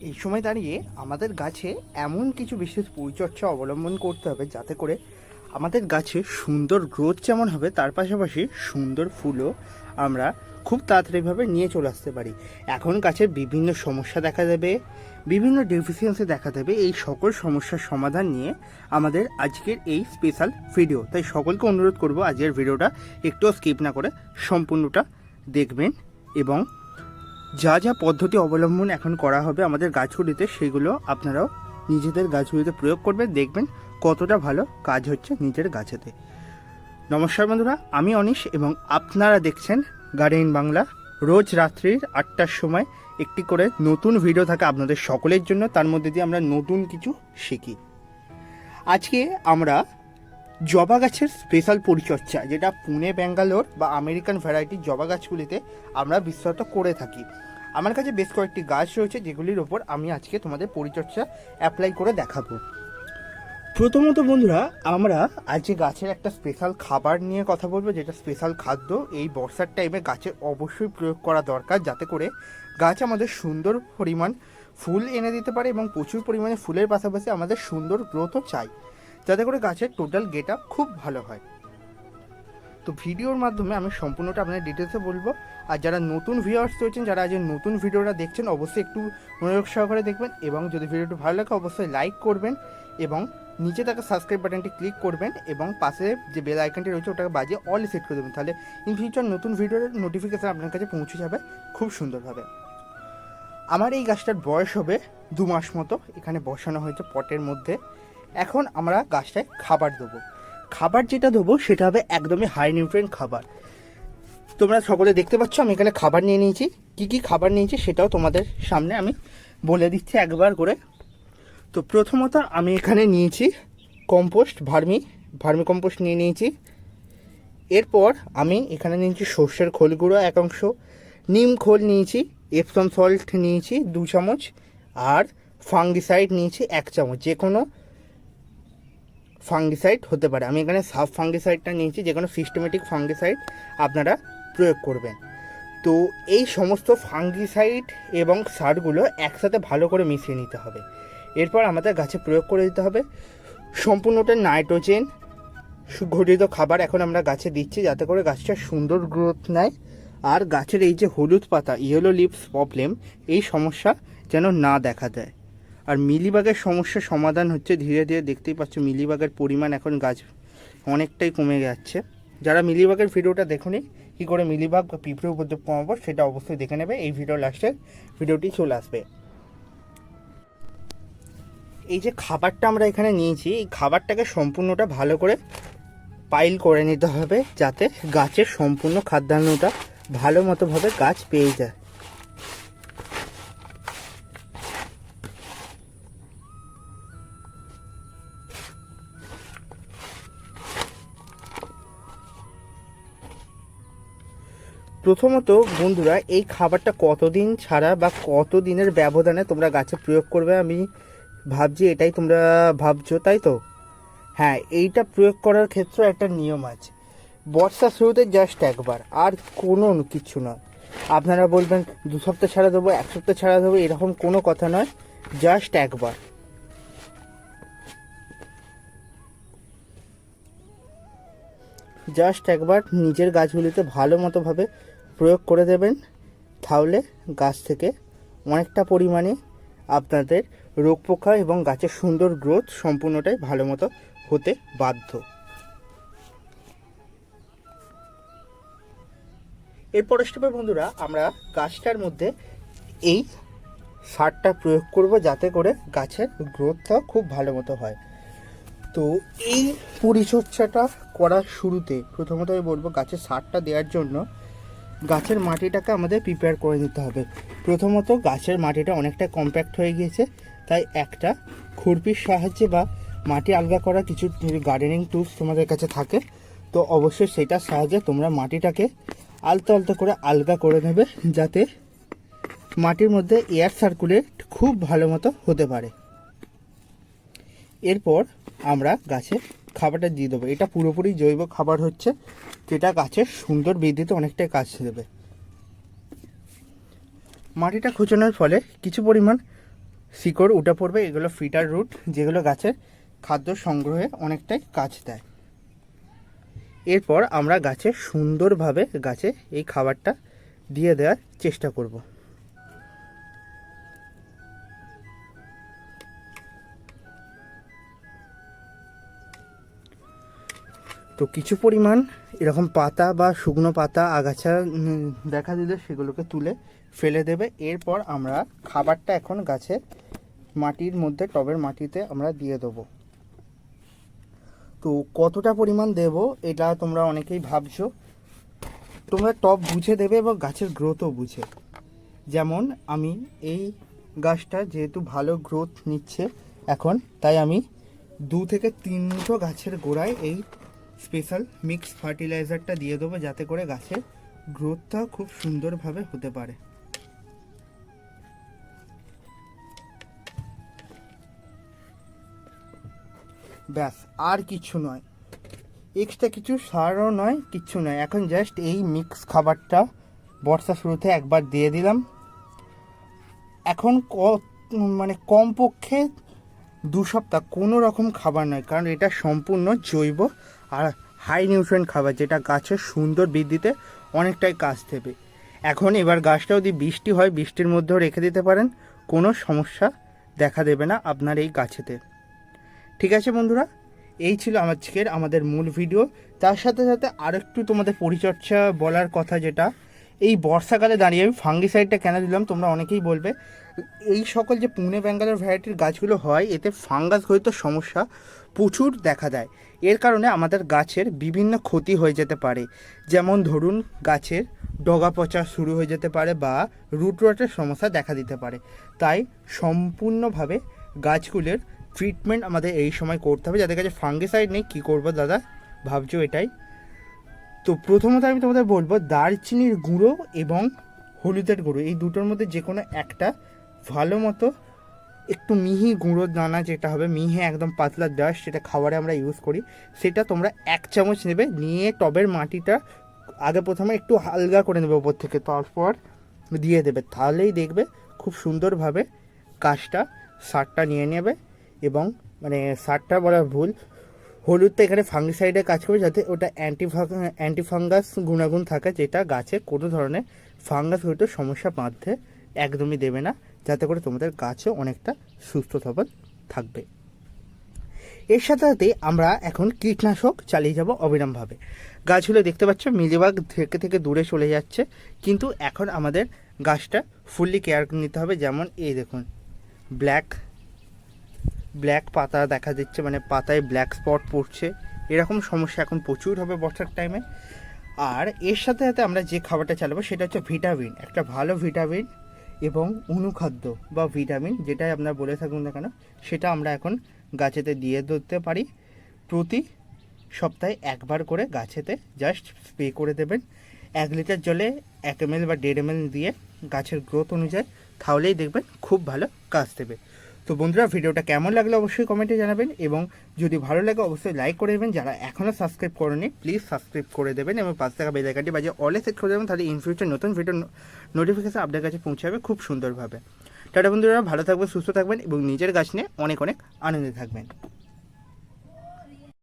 এই সময় দাঁড়িয়ে আমাদের গাছে এমন কিছু বিশেষ পরিচর্যা অবলম্বন করতে হবে যাতে করে আমাদের গাছে সুন্দর গ্রোথ যেমন হবে, তার পাশাপাশি সুন্দর ফুলও আমরা খুব তাড়াতাড়িভাবে নিয়ে চলে আসতে পারি। এখন গাছের বিভিন্ন সমস্যা দেখা দেবে, বিভিন্ন ডেফিসিয়েন্সি দেখা দেবে, এই সকল সমস্যার সমাধান নিয়ে আমাদের আজকের এই স্পেশাল ভিডিও তাই সকলকে অনুরোধ করব, আজকের ভিডিওটা একটুও স্কিপ না করে সম্পূর্ণটা দেখবেন এবং যা যা পদ্ধতি অবলম্বন এখন করা হবে আমাদের গাছগুলিতে, সেগুলো আপনারাও নিজেদের গাছগুলিতে প্রয়োগ করবেন, দেখবেন কতটা ভালো কাজ হচ্ছে নিজের গাছেতে। নমস্কার বন্ধুরা, আমি অনিশ এবং আপনারা দেখছেন গার্ডেন বাংলা। রোজ রাত্রির আটটার সময় একটি করে নতুন ভিডিও থাকে আপনাদের সকলের জন্য, তার মধ্যে দিয়ে আমরা নতুন কিছু শিখি। আজকে আমরা জবা গাছের স্পেশাল পরিচর্যা, যেটা পুনে, ব্যাঙ্গালোর বা আমেরিকান ভ্যারাইটির জবা গাছগুলিতে আমরা বিস্তারিত করে থাকি। আমার কাছে বেশ কয়েকটি গাছ রয়েছে, যেগুলির ওপর আমি আজকে তোমাদের পরিচর্যা অ্যাপ্লাই করে দেখাবো। প্রথমত বন্ধুরা, আমরা আজকে গাছের একটা স্পেশাল খাবার নিয়ে কথা বলব, যেটা স্পেশাল খাদ্য, এই বর্ষার টাইমে গাছে অবশ্যই প্রয়োগ করা দরকার, যাতে করে গাছ আমাদের সুন্দর পরিমাণ ফুল এনে দিতে পারে এবং প্রচুর পরিমাণে ফুলের পাশাপাশি আমাদের সুন্দর গ্রোথও চাই। যাতে করে গাছের টোটাল গেট আপ খুব ভালো হয়। তো ভিডিওর মাধ্যমে আমি সম্পূর্ণটা আপনাদের ডিটেলসে বলব। আর যারা নতুন ভিউয়ার্স রয়েছেন, যারা আজ নতুন ভিডিওটা দেখছেন, অবশ্যই একটু মনোযোগ সহকারে দেখবেন এবং যদি ভিডিওটি ভালো লাগে, অবশ্যই লাইক করবেন এবং নিচে থাকা সাবস্ক্রাইব বাটনটি ক্লিক করবেন এবং পাশে যে বেল আইকনটি রয়েছে, ওটাকে বাজিয়ে অল সেট করে দেবেন। তাহলে ইন ফিউচার নতুন ভিডিওর নোটিফিকেশান আপনার কাছে পৌঁছে যাবে খুব সুন্দরভাবে। আমার এই গাছটার বয়স হবে দু মাস মতো। এখানে বসানো হয়েছে পটের মধ্যে। এখন আমরা গাছটায় খাবার দেবো। খাবার যেটা দেবো সেটা হবে একদমই হাই নিউট্রিয়েন্ট খাবার। তোমরা সকলে দেখতে পাচ্ছ, আমি এখানে খাবার নিয়ে নিয়েছি। কি কি খাবার নিয়েছি সেটাও তোমাদের সামনে আমি বলে দিচ্ছি একবার করে। তো প্রথমত আমি এখানে নিয়েছি কম্পোস্ট ভার্মি। ভার্মি কম্পোস্ট নিয়ে নিয়েছি। এরপর আমি এখানে নিয়েছি সর্ষের খোল গুঁড়ো এক অংশ। নিম খোল নিয়েছি এপসম সল্ট নিয়েছি দু চামচ। আর ফাঙ্গিসাইড নিয়েছি এক চামচ। যে কোনো ফাঙ্গিসাইড হতে পারে। আমি এখানে সাব ফাঙ্গিসাইডটা নিয়েছি যে কোনো সিস্টেমেটিক ফাঙ্গিসাইড আপনারা প্রয়োগ করবেন। তো এই সমস্ত ফাঙ্গিসাইড এবং সারগুলো একসাথে ভালো করে মিশিয়ে নিতে হবে। এরপর আমাদের গাছে প্রয়োগ করে দিতে হবে। সম্পূর্ণটা নাইট্রোজেন সুঘটিত খাবার এখন আমরা গাছে দিচ্ছি, যাতে করে গাছটা সুন্দর গ্রোথ নেয়। আর গাছের এই যে হলুদ পাতা ইয়েলো লিপস প্রবলেম এই সমস্যা যেন না দেখা দেয়। আর মিলিবাগের সমস্যার সমাধান হচ্ছে, ধীরে ধীরে দেখতেই পাচ্ছ মিলিবাগের পরিমাণ এখন গাছ অনেকটাই কমে যাচ্ছে। যারা মিলিবাগের ভিডিওটা দেখুনি, কী করে মিলিবাগ বা পিঁপড়ে উপদ্রব কমাবো সেটা অবশ্যই দেখে নেবে। এই ভিডিও লাস্টে ভিডিওটি চলে আসবে। এই যে খাবারটা আমরা এখানে নিয়েছি, এই খাবারটাকে সম্পূর্ণটা ভালো করে পাইল করে নিতে হবে যাতে গাছের সম্পূর্ণ খাদ্যান্নটা ভালো মতোভাবে গাছ পেয়ে যায়। প্রথমত বন্ধুরা, এই খাবারটা কতদিন ছাড়া বা কত দিনের ব্যবধানে তোমরা গাছে প্রয়োগ করবে? আমি ভাবছি এটাই তোমরা ভাবছ, তাই তো? হ্যাঁ এইটা প্রয়োগ করার ক্ষেত্রে একটা নিয়ম আছে। বর্ষা শুরুতে জাস্ট একবার, আর কোনো কিছু নয় আপনারা বলবেন, দু সপ্তাহ ছাড়া দেবো, এক সপ্তাহ ছাড়া দেবো, এরকম কোনো কথা নয়। জাস্ট একবার। জাস্ট একবার নিজের গাছগুলিতে ভালো মতোভাবে প্রয়োগ করে দেবেন, তাহলে গাছ থেকে অনেকটা পরিমাণে আপনাদের রোগ পোকা এবং গাছের সুন্দর গ্রোথ সম্পূর্ণটাই ভালো মতো হতে বাধ্য। এরপর স্টেপে বন্ধুরা, আমরা গাছটার মধ্যে এই সারটা প্রয়োগ করব যাতে করে গাছের গ্রোথটা খুব ভালো মতো হয়। তো এই পরিচর্যাটা করার শুরুতে প্রথমত আমি বলব গাছের সারটা দেওয়ার জন্য গাছের মাটিটাকে আমাদের প্রিপেয়ার করে নিতে হবে। প্রথমত গাছের মাটিটা অনেকটা কম্প্যাক্ট হয়ে গিয়েছে, তাই একটা খুরপির সাহায্যে বা মাটি আলগা করা কিছু গার্ডেনিং টুলস তোমাদের কাছে থাকে, তো অবশ্যই সেটার সাহায্যে তোমরা মাটিটাকে আলতো আলতো করে আলগা করে নেবে, যাতে মাটির মধ্যে এয়ার সার্কুলেট খুব ভালো মতো হতে পারে। এরপর আমরা গাছে খাবারটা দিয়ে দেবো। এটা পুরোপুরি জৈব খাবার হচ্ছে। যেটা গাছের সুন্দর বৃদ্ধিতে অনেকটাই কাজ দেবে। মাটিটা খুঁচানোর ফলে কিছু পরিমাণ শিকড় উঠে পড়বে। এগুলো ফিটার রুট, যেগুলো গাছের খাদ্য সংগ্রহে অনেকটাই কাজ দেয়। এরপর আমরা গাছে সুন্দরভাবে গাছে এই খাবারটা দিয়ে দেওয়ার চেষ্টা করব। তো কিছু পরিমাণ এরকম পাতা বা শুকনো পাতা, আগাছা দেখা দিলে সেগুলোকে তুলে ফেলে দেবে। এরপর আমরা খাবারটা এখন গাছে মাটির মধ্যে, টবের মাটিতে আমরা দিয়ে দেবো। তো কতটা পরিমাণ দেব এটা তোমরা অনেকেই ভাবছ। তোমরা টব বুঝে দেবে এবং গাছের গ্রোথও বুঝে। যেমন আমি এই গাছটা যেহেতু ভালো গ্রোথ নিচ্ছে এখন, তাই আমি দু থেকে তিন মুঠো গাছের গোড়ায় এই স্পেশাল মিক্স ফার্টিলাইজারটা দিয়ে দেবো যাতে করে গাছের গ্রোথটা খুব সুন্দরভাবে হতে পারে। ব্যাস, আর কিছু নয়। এক্সট্রা কিছু সারও নয়, কিচ্ছু নয়। এখন জাস্ট এই মিক্স খাবারটা বর্ষা শুরুতে একবার দিয়ে দিলাম। এখন ক মানে কমপক্ষে দু সপ্তাহ কোনো রকম খাবার নয়, কারণ এটা সম্পূর্ণ জৈব আর হাই নিউট্রিয়েন্ট খাবার, যেটা গাছের সুন্দর বৃদ্ধিতে অনেকটাই কাজ দেবে। এখন এবার গাছটা যদি বৃষ্টি হয়, বৃষ্টির মধ্যেও রেখে দিতে পারেন, কোনো সমস্যা দেখা দেবে না আপনার এই গাছেতে। ঠিক আছে বন্ধুরা, এই ছিল আজকের আমাদের মূল ভিডিও তার সাথে সাথে আরেকটু তোমাদের পরিচর্যা বলার কথা যেটা এই বর্ষাকালে দাঁড়িয়ে আমি ফাঙ্গিসাইডটা কেন দিলাম তোমরা অনেকেই বলবে। এই সকল যে পুনে, ব্যাঙ্গালোর ভ্যারাইটির গাছগুলো হয়, এতে ফাঙ্গাস হয়তো সমস্যা প্রচুর দেখা দেয়। এর কারণে আমাদের গাছের বিভিন্ন ক্ষতি হয়ে যেতে পারে। যেমন ধরুন, গাছের ডগা পচা শুরু হয়ে যেতে পারে বা রুট রটের সমস্যা দেখা দিতে পারে। তাই সম্পূর্ণভাবে গাছগুলোর ট্রিটমেন্ট আমাদের এই সময় করতে হবে। যাদের কাছে ফাঙ্গিসাইড নেই, কী করব দাদা? ভাবছ এটাই? তো প্রথমত আমি তোমাদের বলব দারচিনির গুঁড়ো এবং হলুদের গুঁড়ো। এই দুটোর মধ্যে যে কোনো একটা ভালো মতো একটু মিহি গুঁড়ো দানা যেটা হবে, মিহি একদম পাতলা ডাস্ট যেটা খাবারে আমরা ইউজ করি, সেটা তোমরা এক চামচ নেবে, নিয়ে টবের মাটিটা আগে প্রথমে একটু হালকা করে নেবে ওপর থেকে, তারপর দিয়ে দেবে। তাহলেই দেখবে খুব সুন্দরভাবে কাজটা সারটা নিয়ে নেবে এবং মানে সারটা বলা ভুল হলুদটা এখানে ফাঙ্গিসাইডে কাজ করে যাতে ওটা অ্যান্টি অ্যান্টি ফাঙ্গাস গুণাগুণ থাকে, যেটা গাছে কোনো ধরনের ফাঙ্গাস হয়তো সমস্যা বাঁধতে একদমই দেবে না, যাতে করে তোমাদের গাছও অনেকটা সুস্থ সবল থাকবে। এর সাথে সাথে আমরা এখন কীটনাশক চালিয়ে যাব অবিরামভাবে। গাছগুলো দেখতে পাচ্ছ, মিলিবাগ থেকে থেকে দূরে চলে যাচ্ছে, কিন্তু এখন আমাদের গাছটা ফুললি কেয়ার নিতে হবে, যেমন এই দেখুন ব্ল্যাক ব্ল্যাক পাতা দেখা দিচ্ছে মানে পাতায় ব্ল্যাক স্পট পড়ছে। এরকম সমস্যা এখন প্রচুর হবে বর্ষার টাইমে আর এর সাথে সাথে আমরা যে খাবারটা চালাবো, সেটা হচ্ছে ভিটামিন একটা ভালো ভিটামিন এবং অনুখাদ্য বা ভিটামিন যেটাই আপনারা বলে থাকুন না কেন, সেটা আমরা এখন গাছেতে দিয়ে দিতে পারি। প্রতি সপ্তাহে একবার করে গাছেতে জাস্ট স্প্রে করে দেবেন। এক লিটার জলে এক এম বা দেড় এম দিয়ে গাছের গ্রোথ অনুযায়ী, তাহলেই দেখবেন খুব ভালো কাজ দেবে। তো বন্ধুরা, ভিডিওটা কেমন লাগল অবশ্যই কমেন্টে জানাবেন এবং যদি ভালো লাগে অবশ্যই লাইক করে দেবেন। যারা এখনও সাবস্ক্রাইব করেনি প্লিজ সাবস্ক্রাইব করে দেবেন এবং পাঁচ টাকা বেলাকাটি বাজে অলে সেট করে দেবেন, তাহলে ইন ফিউচার নতুন ভিডিও নোটিফিকেশান আপনার কাছে পৌঁছাবে খুব সুন্দরভাবে। টাটা বন্ধুরা, ভালো থাকবেন, সুস্থ থাকবেন এবং নিজের গাছ নিয়ে অনেক অনেক আনন্দে থাকবেন।